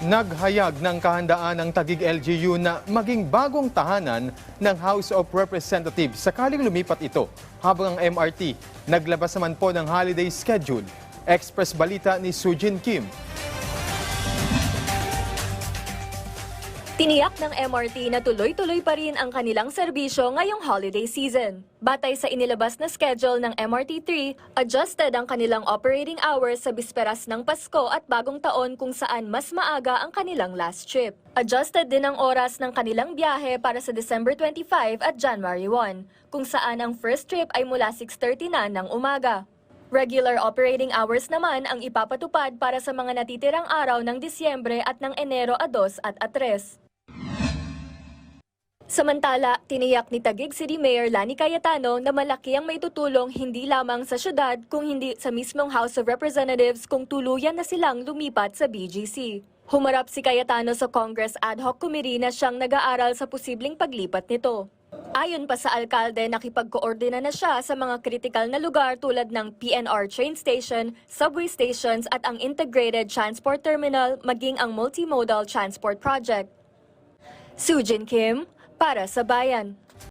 Naghayag ng kahandaan ng Tagig LGU na maging bagong tahanan ng House of Representatives sakaling lumipat ito habang ang MRT naglabas naman po ng holiday schedule. Express Balita ni Sujin Kim. Tiniyak ng MRT na tuloy-tuloy pa rin ang kanilang serbisyo ngayong holiday season. Batay sa inilabas na schedule ng MRT3, adjusted ang kanilang operating hours sa bisperas ng Pasko at Bagong Taon kung saan mas maaga ang kanilang last trip. Adjusted din ang oras ng kanilang biyahe para sa December 25 at January 1, kung saan ang first trip ay mula 6.30 na ng umaga. Regular operating hours naman ang ipapatupad para sa mga natitirang araw ng Disyembre at ng Enero a 2 at a 3. Samantala, tiniyak ni Taguig City Mayor Lani Cayetano na malaki ang maitutulong hindi lamang sa syudad kung hindi sa mismong House of Representatives kung tuluyan na silang lumipat sa BGC. Humarap si Cayetano sa Congress Ad Hoc Committee na siyang nag-aaral sa posibleng paglipat nito. Ayon pa sa alkalde, nakipag-koordina na siya sa mga kritikal na lugar tulad ng PNR train station, subway stations at ang integrated transport terminal maging ang multimodal transport project. Sujin Kim, para sa Bayan.